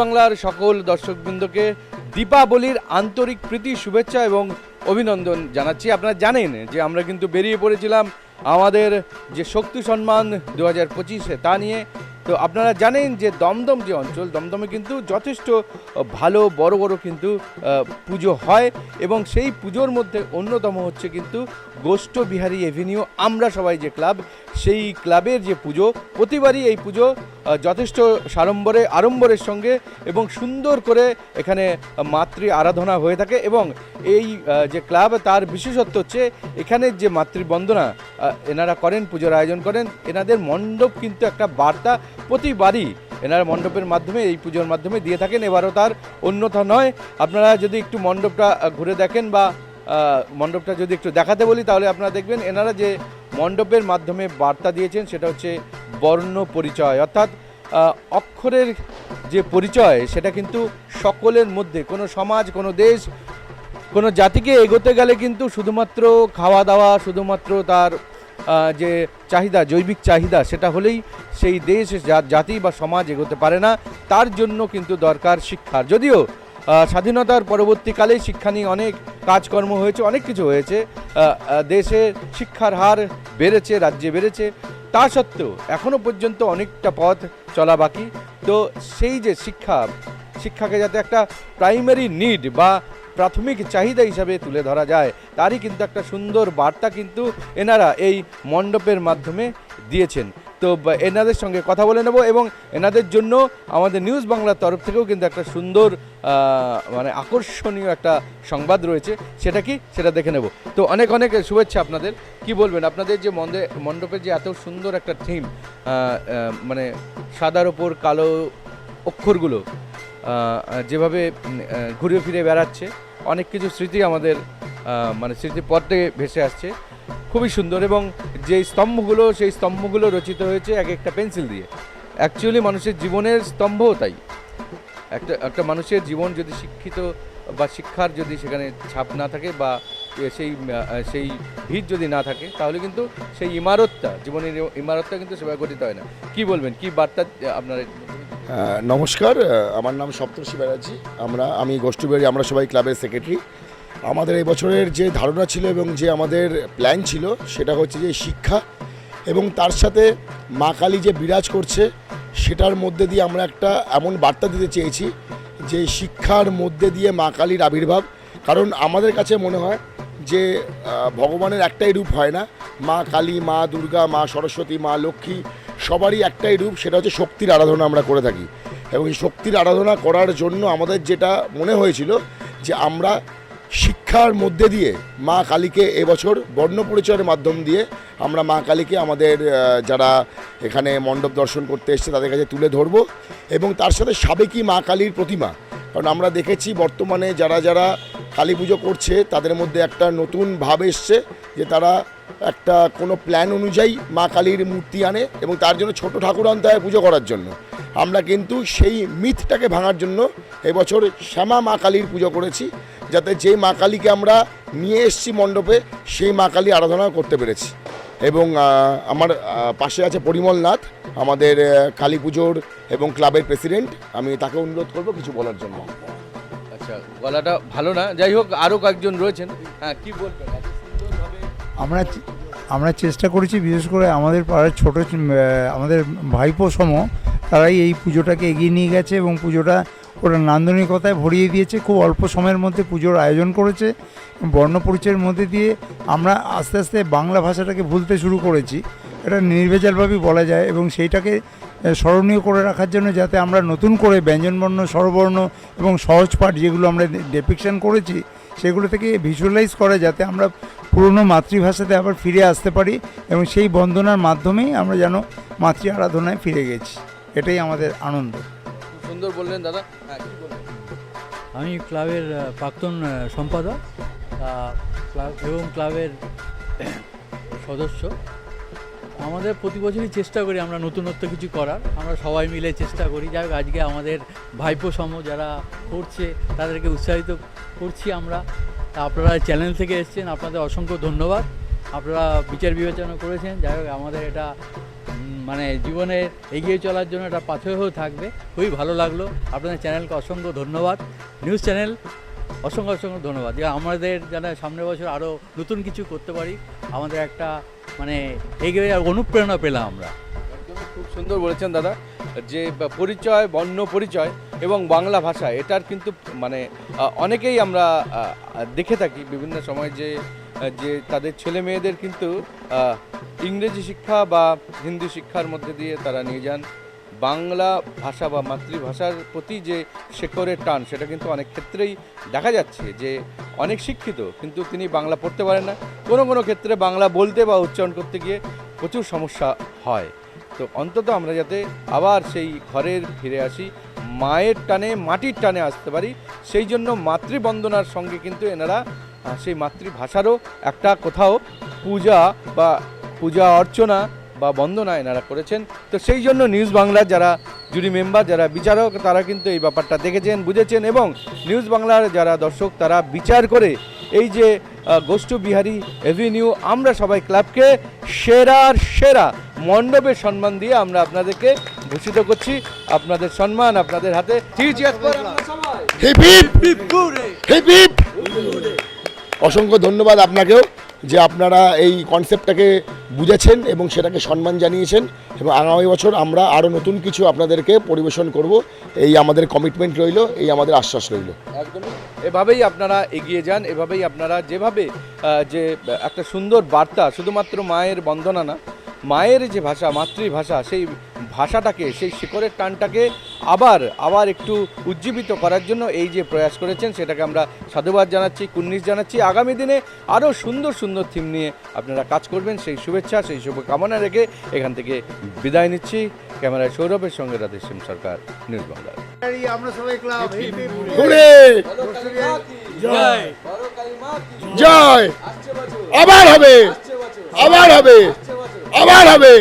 বাংলার সকল দর্শকবৃন্দকে দীপাবলির আন্তরিক প্রীতি, শুভেচ্ছা এবং অভিনন্দন জানাচ্ছি। আপনারা জানেন যে আমরা কিন্তু বেরিয়ে পড়েছিলাম আমাদের যে শক্তি সম্মান দু হাজার পঁচিশে তা নিয়ে। তো আপনারা জানেন যে দমদম যে অঞ্চল, দমদমে কিন্তু যথেষ্ট ভালো, বড় বড় কিন্তু পুজো হয় এবং সেই পুজোর মধ্যে অন্যতম হচ্ছে কিন্তু গোষ্ঠ বিহারী এভিনিউ। আমরা সবাই যে ক্লাব, সেই ক্লাবের যে পুজো, প্রতিবারই এই পুজো যথেষ্ট সাড়ম্বরে, আড়ম্বরের সঙ্গে এবং সুন্দর করে এখানে মাতৃ আরাধনা হয়ে থাকে এবং এই যে ক্লাব তার বিশেষত্ব হচ্ছে এখানের যে মাতৃবন্দনা এনারা করেন, পুজোর আয়োজন করেন, এনাদের মণ্ডপ কিন্তু একটা বার্তা প্রতিবারই এনারা মণ্ডপের মাধ্যমে, এই পুজোর মাধ্যমে দিয়ে থাকেন। এবারও তার অন্যথা নয়। আপনারা যদি একটু মণ্ডপটা ঘুরে দেখেন বা মণ্ডপটা যদি একটু দেখাতে বলি, তাহলে আপনারা দেখবেন এনারা যে মণ্ডপের মাধ্যমে বার্তা দিয়েছেন, সেটা হচ্ছে বর্ণ পরিচয়। অর্থাৎ অক্ষরের যে পরিচয়, সেটা কিন্তু সকলের মধ্যে, কোনো সমাজ, কোনো দেশ, কোনো জাতিকে এগোতে গেলে কিন্তু শুধুমাত্র খাওয়া দাওয়া, শুধুমাত্র তার যে চাহিদা, জৈবিক চাহিদা, সেটা হলেই সেই দেশ, জাতি বা সমাজ এগোতে পারে না। তার জন্য কিন্তু দরকার শিক্ষার। যদিও স্বাধীনতার পরবর্তীকালে শিক্ষা নিয়ে অনেক কাজকর্ম হয়েছে, অনেক কিছু হয়েছে। দেশে শিক্ষার হার বেড়েছে, রাজ্যে বেড়েছে। তা সত্ত্বেও এখনও পর্যন্ত অনেকটা পথ চলা বাকি। তো সেই যে শিক্ষা, শিক্ষাকে যাতে একটা প্রাইমারি নিড বা প্রাথমিক চাহিদা হিসাবে তুলে ধরা যায়, তারই কিন্তু একটা সুন্দর বার্তা কিন্তু এনারা এই মণ্ডপের মাধ্যমে দিয়েছেন। তো এনাদের সঙ্গে কথা বলে নেব এবং এনাদের জন্য আমাদের নিউজ বাংলার তরফ থেকেও কিন্তু একটা সুন্দর মানে আকর্ষণীয় একটা সংবাদ রয়েছে। সেটা কি? সেটা দেখে নেব। তো অনেক অনেক শুভেচ্ছা আপনাদের। কি বলবেন? আপনাদের যে মন্দে, মণ্ডপের যে এত সুন্দর একটা থিম মানে সাদার ওপর কালো অক্ষরগুলো যেভাবে ঘুরে ফিরে বেড়াচ্ছে, অনেক কিছু স্মৃতি আমাদের মানে স্মৃতি পথে ভেসে আসছে। খুবই সুন্দর এবং যে স্তম্ভগুলো, সেই স্তম্ভগুলো রচিত হয়েছে এক একটা পেন্সিল দিয়ে। অ্যাকচুয়ালি মানুষের জীবনের স্তম্ভও তাই। একটা একটা মানুষের জীবন যদি শিক্ষিত বা শিক্ষার যদি সেখানে ছাপ না থাকে বা সেই সেই ভিত যদি না থাকে, তাহলে কিন্তু সেই ইমারতটা, জীবনের ইমারতটা কিন্তু সেভাবে গঠিত হয় না। কি বলবেন? কি বার্তা আপনার নমস্কার আমার নাম সপ্তর্ষি ব্যানার্জি। আমরা, আমি গোষ্ঠীবাড়ি, আমরা সবাই ক্লাবের সেক্রেটারি। আমাদের এই বছরের যে ধারণা ছিল এবং যে আমাদের প্ল্যান ছিল, সেটা হচ্ছে যে শিক্ষা এবং তার সাথে মা কালী যে বিরাজ করছে, সেটার মধ্যে দিয়ে আমরা একটা এমন বার্তা দিতে চেয়েছি যে শিক্ষার মধ্যে দিয়ে মা কালীর আবির্ভাব। কারণ আমাদের কাছে মনে হয় যে ভগবানের একটাই রূপ হয় না। মা কালী, মা দুর্গা, মা সরস্বতী, মা লক্ষ্মী, সবারই একটাই রূপ, সেটা হচ্ছে শক্তির আরাধনা আমরা করে থাকি। এবং এই শক্তির আরাধনা করার জন্য আমাদের যেটা মনে হয়েছিল যে আমরা শিক্ষার মধ্যে দিয়ে মা কালীকে এবছর বর্ণ পরিচয়ের মাধ্যম দিয়ে আমরা মা কালীকে আমাদের যারা এখানে মণ্ডপ দর্শন করতে এসছে তাদের কাছে তুলে ধরবো এবং তার সাথে সাবেকি মা কালীর প্রতিমা। কারণ আমরা দেখেছি বর্তমানে যারা যারা কালী পুজো করছে তাদের মধ্যে একটা নতুন ভাব এসছে যে তারা একটা কোনো প্ল্যান অনুযায়ী মা কালীর মূর্তি আনে এবং তার জন্য ছোট ঠাকুর আনতে হয় পুজো করার জন্য। আমরা কিন্তু সেই মিথটাকে ভাঙার জন্য এবছর শ্যামা মা কালীর পুজো করেছি। যাতে যেই মা কালীকে আমরা নিয়ে এসেছি মণ্ডপে সেই মা কালী আরাধনা করতে পেরেছি। এবং আমার পাশে আছে পরিমল নাথ আমাদের কালী পুজোর এবং ক্লাবের প্রেসিডেন্ট। আমি তাকে অনুরোধ করব কিছু বলার জন্য। আচ্ছা গলাটা ভালো না? যাই হোক আরও কয়েকজন রয়েছেন। হ্যাঁ কী বলবেন? আমরা আমরা চেষ্টা করেছি বিশেষ করে আমাদের পাড়ার ছোটো আমাদের ভাইপো সম তারাই এই পুজোটাকে এগিয়ে নিয়ে গেছে এবং পুজোটা ওরা নান্দনিকতায় ভরিয়ে দিয়েছে, খুব অল্প সময়ের মধ্যে পুজোর আয়োজন করেছে বর্ণপরিচয়ের মধ্যে দিয়ে আমরা আস্তে আস্তে বাংলা ভাষাটাকে ভুলতে শুরু করেছি। এটা নির্ভেজালভাবেই বলা যায় এবং সেইটাকে স্মরণীয় করে রাখার জন্য যাতে আমরা নতুন করে ব্যঞ্জনবর্ণ, স্বরবর্ণ এবং সহজ পাঠ যেগুলো আমরা ডেপিকশন করেছি, সেগুলো থেকে ভিজুয়ালাইজ করে যাতে আমরা পুরনো মাতৃভাষাতে আবার ফিরে আসতে পারি এবং সেই বন্দনার মাধ্যমেই আমরা যেন মাতৃ আরাধনায় ফিরে গেছি। এটাই আমাদের আনন্দ। সুন্দর বললেন দাদা। হ্যাঁ আমি ক্লাবের প্রাক্তন সম্পাদক এবং ক্লাবের সদস্য। আমাদের প্রতি বছরই চেষ্টা করি আমরা নতুনত্ব কিছু করার। আমরা সবাই মিলে চেষ্টা করি। যাই আজকে আমাদের ভাইপো সম যারা করছে, তাদেরকে উৎসাহিত করছি আমরা। তা আপনারা চ্যানেল থেকে এসছেন, আপনাদের অসংখ্য ধন্যবাদ। আপনারা বিচার বিবেচনা করেছেন। যাই হোক, আমাদের এটা মানে জীবনে এগিয়ে চলার জন্য একটা পাথর হয়েও থাকবে। খুবই ভালো লাগল। আপনাদের চ্যানেলকে অসংখ্য ধন্যবাদ। নিউজ চ্যানেল, অসংখ্য অসংখ্য ধন্যবাদ। আমাদের যেন সামনের বছর আরও নতুন কিছু করতে পারি, আমাদের একটা মানে এগিয়ে অনুপ্রেরণা পেলাম আমরা। খুব সুন্দর বলেছেন দাদা। যে পরিচয়, বর্ণ পরিচয় এবং বাংলা ভাষা, এটার কিন্তু মানে অনেকেই আমরা দেখে থাকি বিভিন্ন সময় যে যে তাদের ছেলে মেয়েদের কিন্তু ইংরেজি শিক্ষা বা হিন্দি শিক্ষার মধ্যে দিয়ে তারা নিয়ে যান। বাংলা ভাষা বা মাতৃভাষার প্রতি যে শেকরের টান, সেটা কিন্তু অনেক ক্ষেত্রেই দেখা যাচ্ছে যে অনেক শিক্ষিত, কিন্তু তিনি বাংলা পড়তে পারেন না। কোনো কোনো ক্ষেত্রে বাংলা বলতে বা উচ্চারণ করতে গিয়ে প্রচুর সমস্যা হয়। তো অন্তত আমরা যাতে আবার সেই ঘরের ফিরে আসি মায়ের টানে, মাটির টানে আসতে পারি। সেই জন্য মাতৃবন্দনার সঙ্গে কিন্তু এনারা সেই মাতৃভাষারও একটা কোথাও পূজা বা পূজা অর্চনা বা বন্দনা এনারা করেছেন। তো সেই জন্য নিউজ বাংলার যারা জুরি মেম্বার, যারা বিচারক, তারা কিন্তু এই ব্যাপারটা দেখেছেন, বুঝেছেন এবং নিউজ বাংলার যারা দর্শক, তারা বিচার করে এই যে গোষ্ঠ বিহারী এভিনিউ, আমরা সবাই ক্লাবকে সেরার সেরা মণ্ডপের সম্মান দিয়ে আমরা আপনাদেরকে ভূষিত করছি। আপনাদের সম্মান আপনাদের হাতে। অসংখ্য ধন্যবাদ আপনাকেও যে আপনারা এই কনসেপ্টটাকে বুঝেছেন এবং সেটাকে সম্মান জানিয়েছেন এবং আগামী বছর আমরা আরও নতুন কিছু আপনাদেরকে পরিবেশন করব। এই আমাদের কমিটমেন্ট রইল এই আমাদের আশ্বাস রইল। একদমই। এভাবেই আপনারা এগিয়ে যান এভাবেই আপনারা যেভাবে যে একটা সুন্দর বার্তা শুধুমাত্র মায়ের বন্দনা না মায়ের যে ভাষা মাতৃভাষা সেই ভাষাটাকে সেই শিকড়ের টানটাকে আবার আবার একটু উজ্জীবিত করার জন্য এই যে প্রয়াস করেছেন সেটাকে আমরা সাধুবাদ জানাচ্ছি কুন্নিশ জানাচ্ছি। আগামী দিনে আরও সুন্দর সুন্দর থিম নিয়ে আপনারা কাজ করবেন। সেই শুভেচ্ছা সেই শুভকামনা রেখে এখান থেকে বিদায় নিচ্ছি। ক্যামেরায় সৌরভের সঙ্গে রাধেশ্যাম সরকার নিউজ বাংলা। আমরা সবাই ক্লাব ঘুরে। জয়। আবার হবে। আবার হবে। আবার হবে